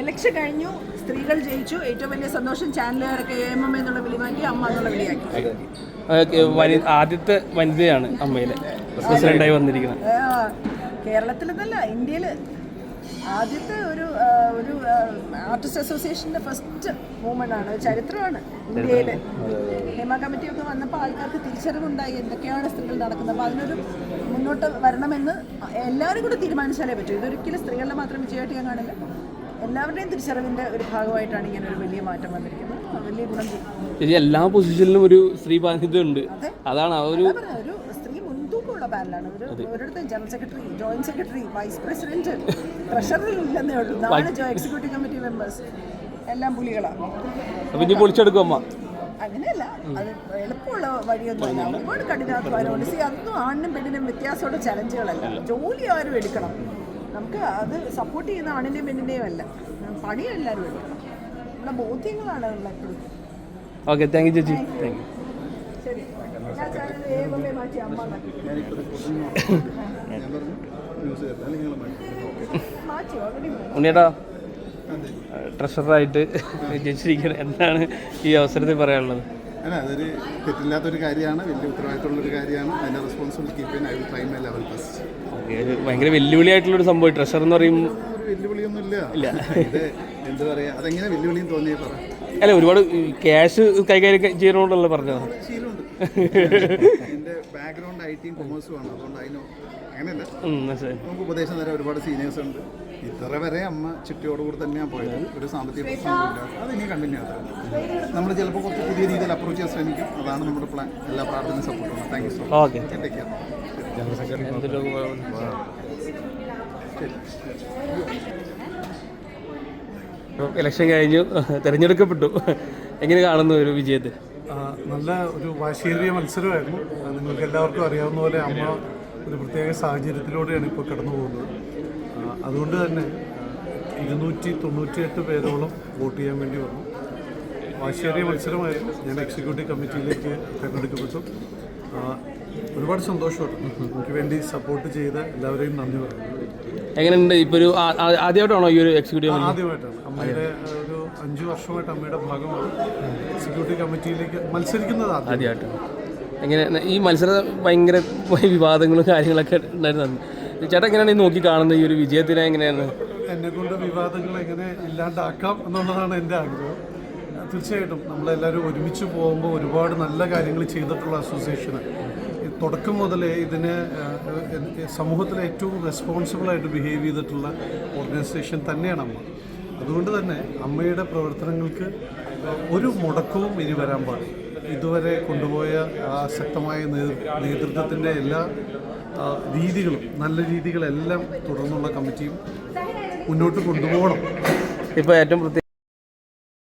Election കഴിഞ്ഞു സ്ത്രീകൾ ജയിച്ചു. ഏറ്റവും വലിയ സന്തോഷം ചാനലുകാരൊക്കെ എ എം എം എന്നുള്ള വിളി മാറ്റി അമ്മ എന്നുള്ള വിളിയാക്കി ആദ്യത്തെ വനിതയാണ് അമ്മയിലെ. പ്രസിഡന്റായി വന്നിരിക്കുന്നത്. കേരളത്തിലെന്നല്ല ഇന്ത്യയിൽ ആദ്യത്തെ ഒരു ഒരു ആർട്ടിസ്റ്റ് അസോസിയേഷന്റെ ഫസ്റ്റ് മൂവ്മെന്റ് ആണ് ചരിത്രമാണ് ഇന്ത്യയിൽ ഹേമ കമ്മിറ്റി ഒക്കെ വന്നപ്പോൾ ആൾക്കാർക്ക് തിരിച്ചറിവുണ്ടായി എന്തൊക്കെയാണ് സ്ത്രീകൾ നടക്കുന്നത്. അപ്പോൾ അതിനൊരു മുന്നോട്ട് വരണമെന്ന് എല്ലാവരും കൂടെ തീരുമാനിച്ചാലേ പറ്റൂ. ഇതൊരിക്കലും സ്ത്രീകളുടെ മാത്രം വിജയമായിട്ട് ഞാൻ കാണില്ല. എല്ലാവരുടെയും തിരിച്ചറിവിന്റെ ഒരു ഭാഗമായിട്ടാണ് ഇങ്ങനെ ഒരു വലിയ മാറ്റം വന്നിരിക്കുന്നത്. വലിയ ഗുണം എല്ലാ പൊസിഷനിലും ഒരു സ്ത്രീ ബാധ്യത ഉണ്ട് അതാണ് ആ ഒരു മുൻതൂക്കമുള്ള പാനലാണ് ഒരു ഒരിടത്തും general secretary joint secretary vice president ട്രഷററിൽ ഇല്ലെന്നേ ഉള്ളൂ. നാല് എക്സിക്യൂട്ടീവ് കമ്മിറ്റി മെമ്പേഴ്സ്. എല്ലാം പുലികളാണ് പൊളിച്ചെടുക്കും അമ്മ. അങ്ങനെയല്ല. അത് എളുപ്പമുള്ള വഴിയൊന്നുമല്ല. ഒരുപാട് കഠിനാധ്വാനമുണ്ട് സി അതൊന്നും ആണിനും പെണ്ണിനും വ്യത്യാസമുള്ള ചലഞ്ചുകളല്ല. ജോലി ആരും എടുക്കണം. നമുക്ക് അത് സപ്പോർട്ട് ചെയ്യുന്ന ആണിന്റെയും പെണ്ണിന്റെയും അല്ല. പണി എല്ലാവരും എടുക്കണം. നമ്മുടെ ബോധ്യങ്ങളാണ് നമ്മളെപ്പോഴും ഓക്കെ താങ്ക് യു ചേച്ചി. താങ്ക് യു ശരി. മാറ്റി അമ്മ എന്നാക്കി. മാറ്റി ഓൾറെഡി ഉണ്ണിയേട്ടാ ട്രഷറായിട്ട് ജയിച്ചിരിക്കുന്നത് എന്താണ് ഈ അവസരത്തിൽ പറയാനുള്ളത്. അല്ല അതൊരു തെറ്റില്ലാത്തൊരു കാര്യമാണ് വലിയ ഉത്തരവാദിത്തമുള്ളൊരു കാര്യമാണ്. അതിന്റെ റെസ്പോൺസിബിലിറ്റി കീപ്പ് ചെയ്യാൻ I will try my level best ഭയങ്കര വെല്ലുവിളിയായിട്ടുള്ളൊരു സംഭവം ട്രഷർ എന്ന് പറയുമ്പോൾ ഒരു വെല്ലുവിളിയൊന്നും ഇല്ല. ഇത് എന്താ പറയുക അതെങ്ങനെ വെല്ലുവിളിയും തോന്നിയേ പറ. അല്ല ഒരുപാട് ക്യാഷ് കൈകാര്യം ചെയ്യണോണ്ടല്ലോ പറഞ്ഞത്? ശീലമുണ്ട് എന്റെ ബാക്ക്ഗ്രൗണ്ട് ഐ ടിയും കൊമേഴ്സും ആണ്. അതുകൊണ്ട് അതിന് അങ്ങനെയല്ല. നമുക്ക് ഉപദേശം തരാൻ ഒരുപാട് സീനിയേഴ്സ് ഉണ്ട്. ഇത്ര വരെ അമ്മ ചിട്ടിയോടുകൂടി തന്നെയാണ് പോയത്. ഒരു സാമ്പത്തിക പ്രശ്നമില്ല അത് ഇനി കണ്ടിന്യൂ ആക്കാം. നമ്മൾ ചിലപ്പോൾ കുറച്ച് പുതിയ രീതിയിൽ അപ്രോച്ച് ചെയ്യാൻ ശ്രമിക്കും. അതാണ് നമ്മുടെ പ്ലാൻ എല്ലാ പ്രാർത്ഥനയും സപ്പോർട്ട് ചെയ്യണം thank you so okay much take care election കഴിഞ്ഞു. തിരഞ്ഞെടുക്കപ്പെട്ടു. എങ്ങനെ കാണുന്നു ഒരു വിജയത്തെ? നല്ല ഒരു വാശിയേറിയ മത്സരമായിരുന്നു. നിങ്ങൾക്ക് എല്ലാവർക്കും അറിയാവുന്ന പോലെ അമ്മ ഒരു പ്രത്യേക സാഹചര്യത്തിലൂടെയാണ് ഇപ്പോൾ കടന്നു പോകുന്നത്. അതുകൊണ്ട് തന്നെ ഇരുന്നൂറ്റി തൊണ്ണൂറ്റിയെട്ട് പേരോളം വോട്ട് ചെയ്യാൻ വേണ്ടി വന്നു. വാശിയേറിയ മത്സരമായിരുന്നു. ഞാൻ എക്സിക്യൂട്ടീവ് കമ്മിറ്റിയിലേക്ക് തിരഞ്ഞെടുക്കപ്പെട്ടു. ഒരുപാട് സന്തോഷമുണ്ട്. എനിക്ക് വേണ്ടി സപ്പോർട്ട് ചെയ്ത എല്ലാവരെയും നന്ദി പറയുന്നു. എങ്ങനെയുണ്ട്? ഇപ്പോൾ ഒരു ആദ്യമായിട്ടാണോ ഈ ഒരു എക്സിക്യൂട്ടീവ് ആദ്യമായിട്ടാണ്. അമ്മയുടെ അഞ്ച് വർഷമായിട്ട് അമ്മയുടെ ഭാഗമാണ്. എക്സിക്യൂട്ടീവ് കമ്മിറ്റിയിലേക്ക് മത്സരിക്കുന്നത് ആദ്യം. ആദ്യമായിട്ട്. എങ്ങനെ ഈ മത്സരം ഭയങ്കര വിവാദങ്ങളും കാര്യങ്ങളൊക്കെ ഉണ്ടായിരുന്നു ചേട്ടാ എങ്ങനെയാണ് ഈ നോക്കി കാണുന്നത്? ഈ ഒരു വിജയത്തിനെ എങ്ങനെയാണ്? എന്നെ കൊണ്ട് വിവാദങ്ങൾ എങ്ങനെ ഇല്ലാണ്ടാക്കാം എന്നുള്ളതാണ് എന്റെ ആഗ്രഹം. തീർച്ചയായിട്ടും നമ്മളെല്ലാവരും ഒരുമിച്ച് പോകുമ്പോൾ ഒരുപാട് നല്ല കാര്യങ്ങൾ ചെയ്തിട്ടുള്ള അസോസിയേഷന് തുടക്കം മുതലേ ഇതിന് സമൂഹത്തിലെ ഏറ്റവും റെസ്പോൺസിബിളായിട്ട് ബിഹേവ് ചെയ്തിട്ടുള്ള ഓർഗനൈസേഷൻ തന്നെയാണ് അമ്മ. അതുകൊണ്ട് തന്നെ അമ്മയുടെ പ്രവർത്തനങ്ങൾക്ക് ഒരു മുടക്കവും ഇനി വരാൻ പാടില്ല. ഇതുവരെ കൊണ്ടുപോയ ആ ശക്തമായ നേതൃ നേതൃത്വത്തിന്റെ എല്ലാ രീതികളും നല്ല രീതികളെല്ലാം തുടർന്നുള്ള കമ്മിറ്റിയും മുന്നോട്ട് കൊണ്ടുപോകണം. ഇപ്പോൾ ഏറ്റവും